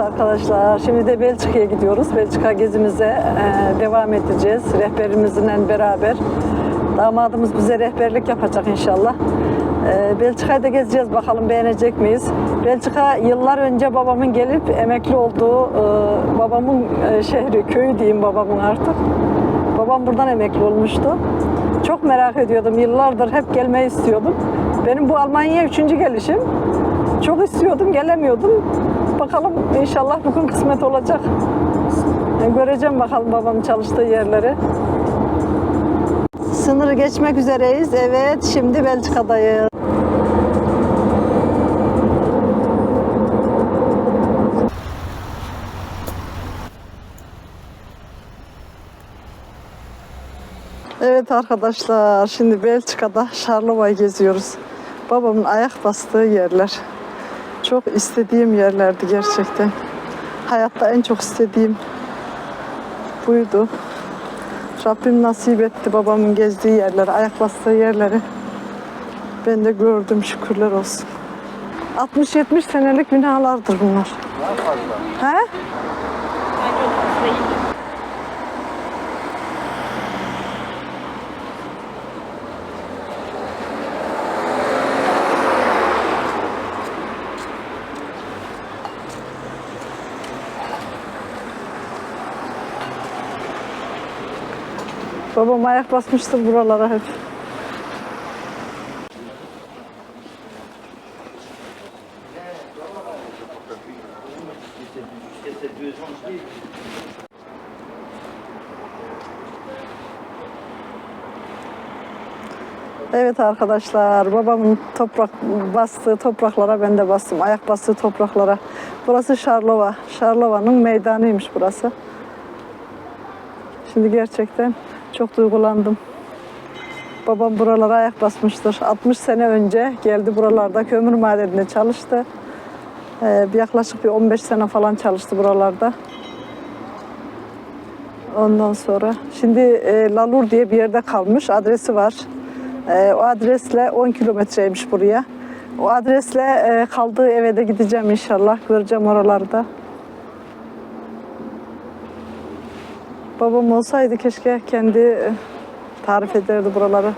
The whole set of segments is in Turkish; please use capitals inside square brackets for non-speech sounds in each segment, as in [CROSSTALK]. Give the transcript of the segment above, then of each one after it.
arkadaşlar, şimdi de Belçika'ya gidiyoruz. Belçika gezimize e, devam edeceğiz. Rehberimizle beraber. Damadımız bize rehberlik yapacak inşallah. E, Belçika'yı da gezeceğiz bakalım beğenecek miyiz? Belçika yıllar önce babamın gelip emekli olduğu e, babamın şehri, köyü diyeyim babamın artık. Babam buradan emekli olmuştu. Çok merak ediyordum. Yıllardır hep gelmeyi istiyordum. Benim bu Almanya'ya üçüncü gelişim. Çok istiyordum, gelemiyordum. Bakalım inşallah bugün kısmet olacak. Yani göreceğim bakalım babamın çalıştığı yerleri. Sınırı geçmek üzereyiz. Evet, şimdi Belçika'dayız. Evet arkadaşlar, şimdi Belçika'da Şarlova'yı geziyoruz. Babamın ayak bastığı yerler. Çok istediğim yerlerdi gerçekten. Hayatta en çok istediğim buydu. Rabbim nasip etti babamın gezdiği yerleri, ayak bastığı yerleri. Ben de gördüm şükürler olsun. 60-70 senelik binalardır bunlar. He? Babam ayak basmıştır buralara hep. Evet arkadaşlar, babamın toprak bastığı topraklara ben de bastım. Ayak bastığı topraklara. Burası Şarlova. Şarlova'nın meydanıymış burası. Şimdi gerçekten çok duygulandım. Babam buralara ayak basmıştır. 60 sene önce geldi buralarda kömür madeninde çalıştı. Ee, yaklaşık bir 15 sene falan çalıştı buralarda. Ondan sonra şimdi e, Lalur diye bir yerde kalmış. Adresi var. E, o adresle 10 kilometreymiş buraya. O adresle e, kaldığı eve de gideceğim inşallah. Göreceğim oralarda. Babam olsaydı keşke kendi e, tarif ederdi buraları.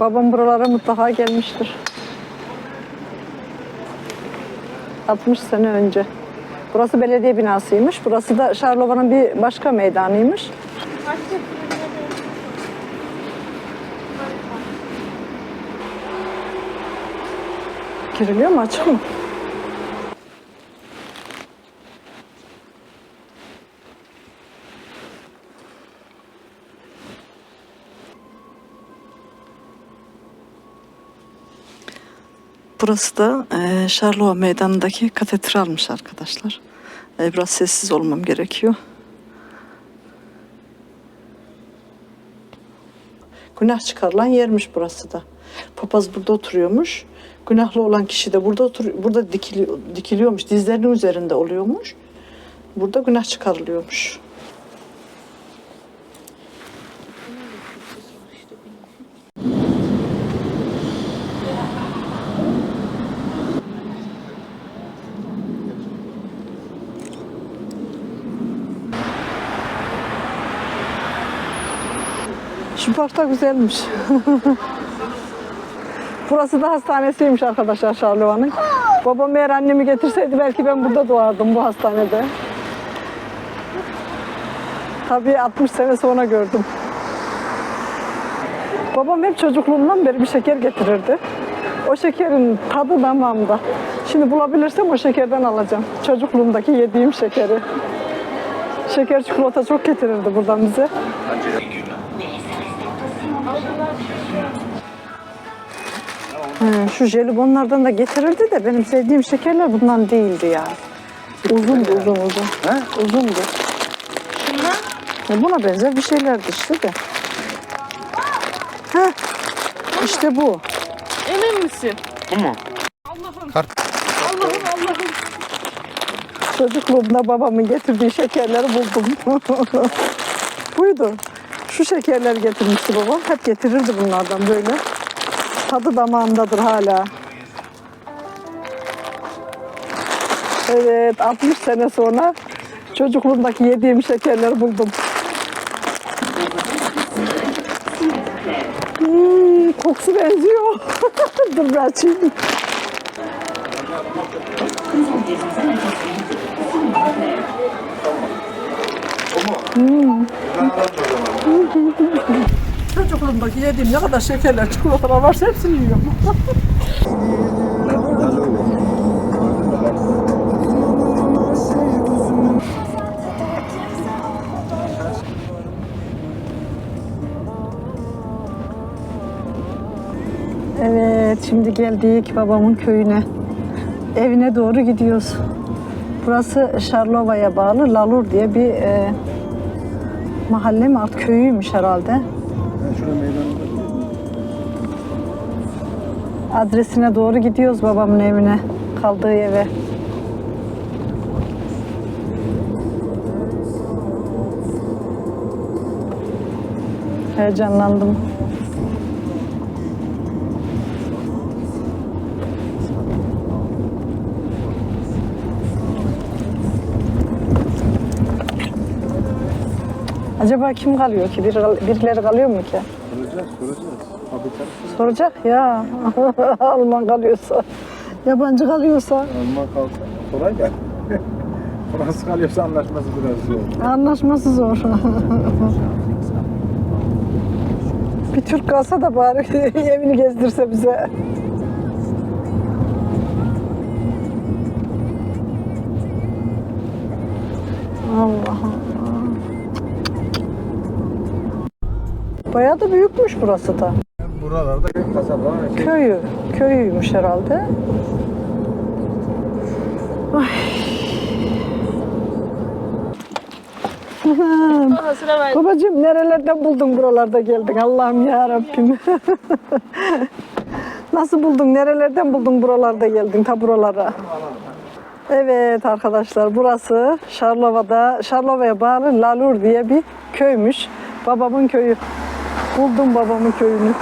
Babam buralara mutlaka gelmiştir. 60 sene önce. Burası belediye binasıymış. Burası da Şarlova'nın bir başka meydanıymış. Giriliyor mu açık mı? Burası da e, Şarlova Meydanı'ndaki katedralmış arkadaşlar. E, biraz sessiz olmam gerekiyor. Günah çıkarılan yermiş burası da. Papaz burada oturuyormuş. Günahlı olan kişi de burada otur burada dikili, dikiliyormuş. Dizlerinin üzerinde oluyormuş. Burada günah çıkarılıyormuş. Şu park da güzelmiş. [LAUGHS] Burası da hastanesiymiş arkadaşlar Şarlova'nın. Babam eğer annemi getirseydi belki ben burada doğardım bu hastanede. Tabii 60 sene sonra gördüm. Babam hep çocukluğumdan beri bir şeker getirirdi. O şekerin tadı damağımda. Şimdi bulabilirsem o şekerden alacağım. Çocukluğumdaki yediğim şekeri. Şeker çikolata çok getirirdi buradan bize. He, şu jelibonlardan da getirirdi de benim sevdiğim şekerler bundan değildi ya. Uzundu uzun uzun. He? Uzundu. Ya buna benzer bir şeylerdi işte de. Heh. İşte bu. Emin misin? Bu mu? Allah'ım. Kart. Allah'ım Allah'ım. Çocukluğumda babamın getirdiği şekerleri buldum. [LAUGHS] Buydu. Şu şekerleri getirmişti babam. Hep getirirdi bunlardan böyle. Tadı damağımdadır hala. Evet, 60 sene sonra çocukluğumdaki yediğim şekerleri buldum. Hmm, kokusu benziyor. [LAUGHS] Dur bir açayım. Çocukluğumdaki yediğim ne kadar şekerler, çikolatalar varsa hepsini yiyorum. Evet, şimdi geldik babamın köyüne. Evine doğru gidiyoruz. Burası Şarlova'ya bağlı Lalur diye bir e, mahalle mi artık köyüymüş herhalde. Adresine doğru gidiyoruz babamın evine, kaldığı eve. Heyecanlandım. Acaba kim kalıyor ki? Bir, birileri kalıyor mu ki? soracağız, soracağız. Habitat Soracak ya. [LAUGHS] Alman kalıyorsa. Yabancı kalıyorsa. Alman kalsa kolay da. [LAUGHS] Fransız kalıyorsa anlaşması biraz zor. Anlaşması zor. [LAUGHS] bir Türk kalsa da bari evini gezdirse bize. Allah Bayağı da büyükmüş burası da. Buralarda kasaba şey, Köyü, köyüymüş herhalde. Sıra ver. Babacığım nerelerden buldun buralarda geldin Allah'ım ya Rabbim. Nasıl buldun? Nerelerden buldun buralarda geldin ta buralara? Evet arkadaşlar burası Şarlova'da, Şarlova'ya bağlı Lalur diye bir köymüş. Babamın köyü. Buldum babamın köyünü.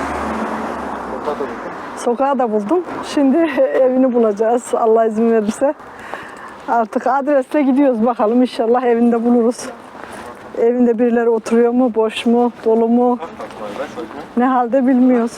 Sokağı da buldum. Şimdi [LAUGHS] evini bulacağız Allah izin verirse. Artık adresle gidiyoruz bakalım inşallah evinde buluruz. Evinde birileri oturuyor mu, boş mu, dolu mu? Ne halde bilmiyoruz.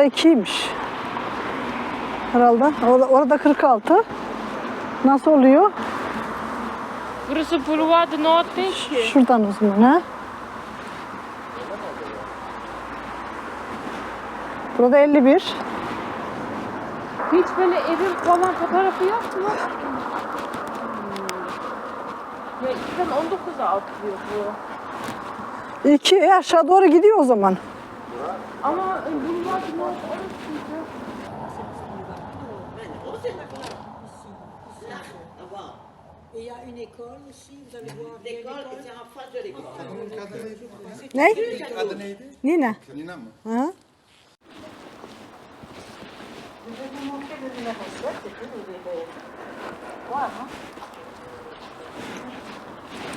Orası ikiymiş. Herhalde. Orada, orada 46. Nasıl oluyor? Burası Boulevard de Nord değil ki. Şuradan o zaman ha? Burada 51. Hiç böyle evin falan fotoğrafı yok mu? Ya 2019'a atıyor bu. 2 e, aşağı doğru gidiyor o zaman. Il y a une école aussi, vous allez voir. L'école, c'est en face de l'école. Nina. Nina. Je vais vous montrer le numéro 7 et puis vous verrez. Voir, hein?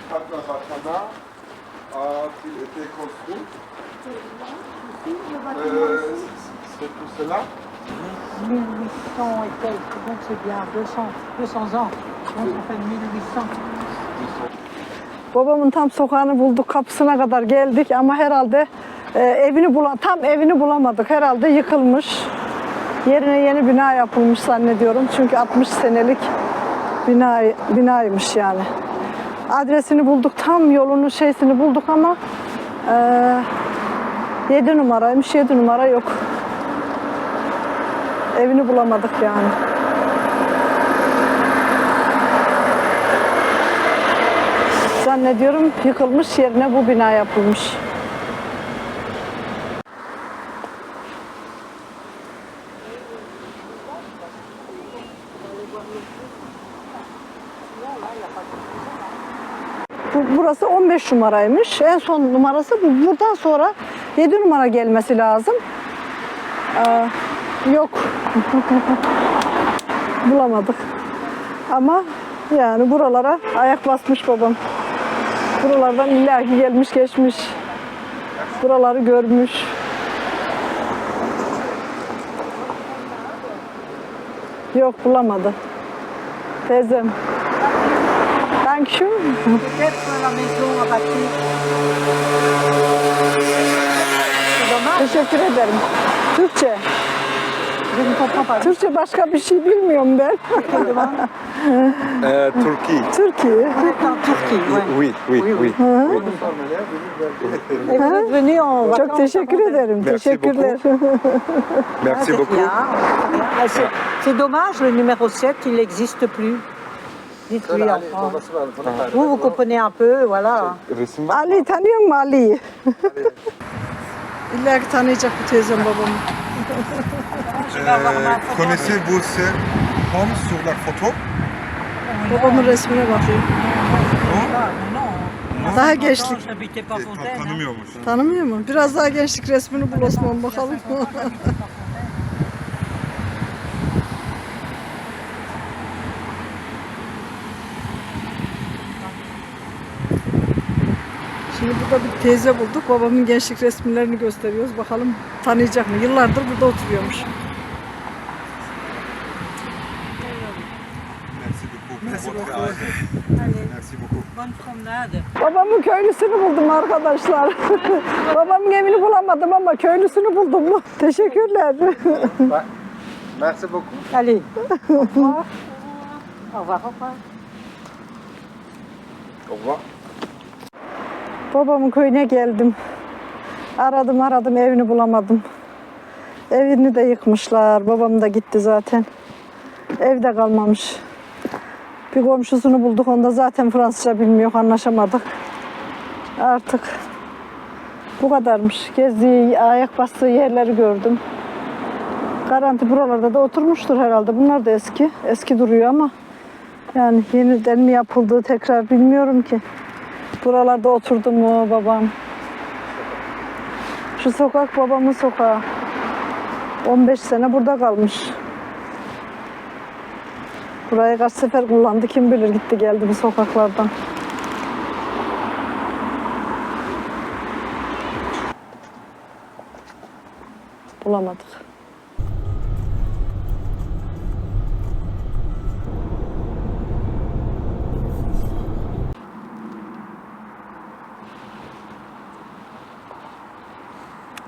Batana a été construite Euh, C'est cela 1800 et quelques, donc c'est bien 200, 200 ans. Donc ça fait 1800. Babamın tam sokağını bulduk, kapısına kadar geldik ama herhalde e, evini bula tam evini bulamadık. Herhalde yıkılmış. Yerine yeni bina yapılmış zannediyorum. Çünkü 60 senelik bina binaymış yani. Adresini bulduk, tam yolunu şeysini bulduk ama e, 7 numaraymış, 7 numara yok. Evini bulamadık yani. zannediyorum yıkılmış yerine bu bina yapılmış. Bu, burası 15 numaraymış. En son numarası bu. Buradan sonra 7 numara gelmesi lazım. Aa, yok. [LAUGHS] Bulamadık. Ama yani buralara ayak basmış babam. Buralardan illaki gelmiş geçmiş. Buraları görmüş. Yok bulamadı. Teyzem. Thank you. Teşekkür ederim. Türkçe. je ne comprends pas. Türkçe başka bir şey bilmiyorum ben. [LAUGHS] Euh, Turquie. En Turquie, ouais. Oui, oui, Oui. Et vous êtes venu en vacances Çok teşekkür avant ederim. Merci Teşekkürler. Ah, Merci c'est beaucoup. bien. Ah, c'est- C'est dommage, le numéro 7, il n'existe plus. Dites-lui en France. Tarif Vous, vous comprenez un peu, voilà. Resim var. Ali tanıyor musun Ali'yi? İlla ki tanıyacak bu teyzem babamı. Euh, Connaissez-vous ce homme sur la photo Babamın resmine bakıyor. Daha gençlik. Tanımıyormuş. Tanımıyor mu? Biraz daha gençlik resmini bul Osman bakalım. [LAUGHS] Şimdi burada bir teyze bulduk. Babamın gençlik resimlerini gösteriyoruz. Bakalım tanıyacak mı? Yıllardır burada oturuyormuş. Merci beaucoup. pour votre aide. Merci beaucoup. Bonne promenade. Babamın köylüsünü buldum arkadaşlar. [LAUGHS] Babamın evini bulamadım ama köylüsünü buldum. Teşekkürler. Bak. Merci beaucoup. Allez. Au revoir. Au revoir, au revoir. Babamın köyüne geldim. Aradım aradım evini bulamadım. Evini de yıkmışlar. Babam da gitti zaten. Evde kalmamış. Bir komşusunu bulduk. Onda zaten Fransızca bilmiyor. Anlaşamadık. Artık bu kadarmış. Gezdiği, ayak bastığı yerleri gördüm. Garanti buralarda da oturmuştur herhalde. Bunlar da eski. Eski duruyor ama yani yeniden mi yapıldığı tekrar bilmiyorum ki. Buralarda oturdu mu babam? Şu sokak babamın sokağı. 15 sene burada kalmış. Burayı kaç sefer kullandı kim bilir gitti geldi bu sokaklardan. Bulamadık.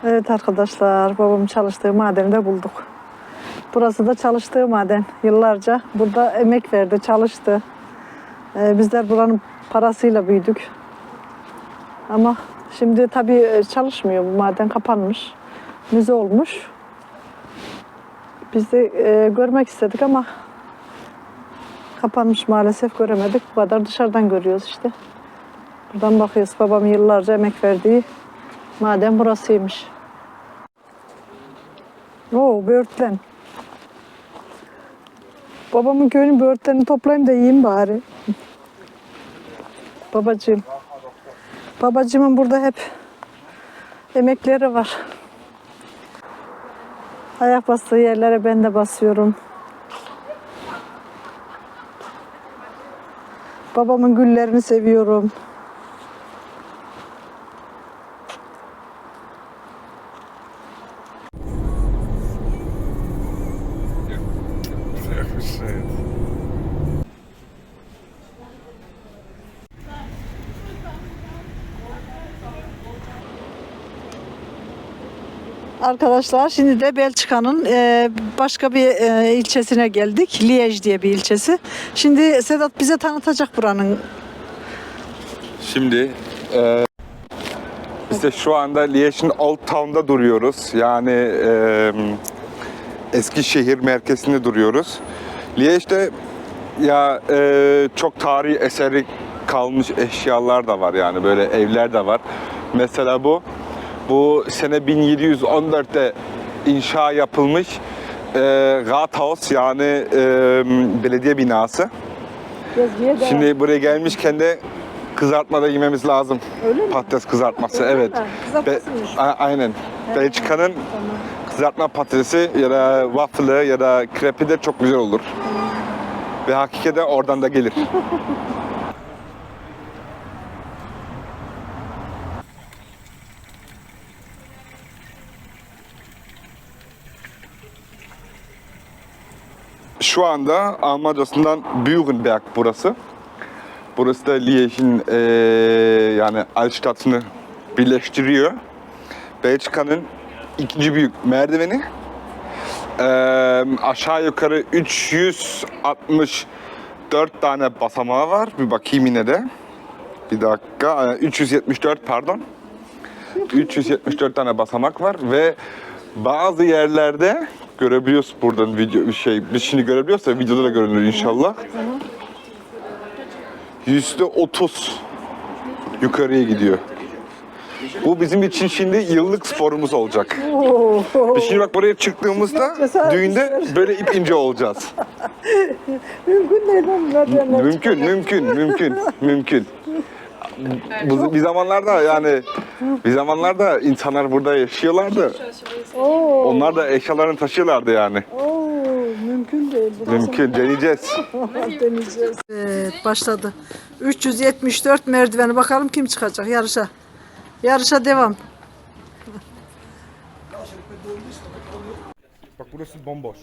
Evet arkadaşlar, babamın çalıştığı madeni de bulduk. Burası da çalıştığı maden. Yıllarca burada emek verdi, çalıştı. Ee, bizler buranın parasıyla büyüdük. Ama şimdi tabii e, çalışmıyor bu maden kapanmış. Müze olmuş. Biz de e, görmek istedik ama kapanmış maalesef göremedik. Bu kadar dışarıdan görüyoruz işte. Buradan bakıyoruz babam yıllarca emek verdiği maden burasıymış. Oo böğürtlen. Babamın köyünün böğürtlerini toplayayım da yiyeyim bari. Babacığım. Babacığımın burada hep emekleri var. Ayak bastığı yerlere ben de basıyorum. Babamın güllerini seviyorum. Arkadaşlar şimdi de Belçika'nın e, başka bir e, ilçesine geldik. Liège diye bir ilçesi. Şimdi Sedat bize tanıtacak buranın. Şimdi e, de şu anda Liège'in Old Town'da duruyoruz. Yani e, eski şehir merkezinde duruyoruz. Liège'de ya e, çok tarihi eseri kalmış eşyalar da var yani böyle evler de var. Mesela bu bu sene 1714'te inşa yapılmış e, Rathaus yani e, belediye binası. Şimdi buraya gelmişken de kızartma da yememiz lazım. Öyle mi? Patates kızartması Öyle evet. Kızartmasıymış. A- aynen. Belçika'nın kızartma patatesi ya da waffle'ı ya da krepi de çok güzel olur. Ve hakikaten oradan da gelir. [LAUGHS] Şu anda Almancasından Bürenberg burası. Burası da Liège'in eee yani Altstadt'ını birleştiriyor. Belçika'nın ikinci büyük merdiveni. Eee, aşağı yukarı 364 tane basamağı var. Bir bakayım yine de. Bir dakika. Ee, 374 pardon. 374 tane basamak var ve bazı yerlerde görebiliyoruz buradan video şey biz şimdi görebiliyoruz da videoda da görünür inşallah. Yüzde 30 yukarıya gidiyor. Bu bizim için şimdi yıllık sporumuz olacak. Biz şimdi bak buraya çıktığımızda düğünde böyle ip ince olacağız. Mümkün değil lan Mümkün, mümkün, mümkün, mümkün. Bu, bir zamanlarda yani bir zamanlarda insanlar burada yaşıyorlardı. Oo, Onlar da eşyalarını taşıyorlardı yani. oo, mümkün değil. Burası Mümkün, deneyeceğiz. [LAUGHS] deneyeceğiz. Evet, başladı. 374 merdiveni. Bakalım kim çıkacak yarışa. Yarışa devam. Bak burası bomboş.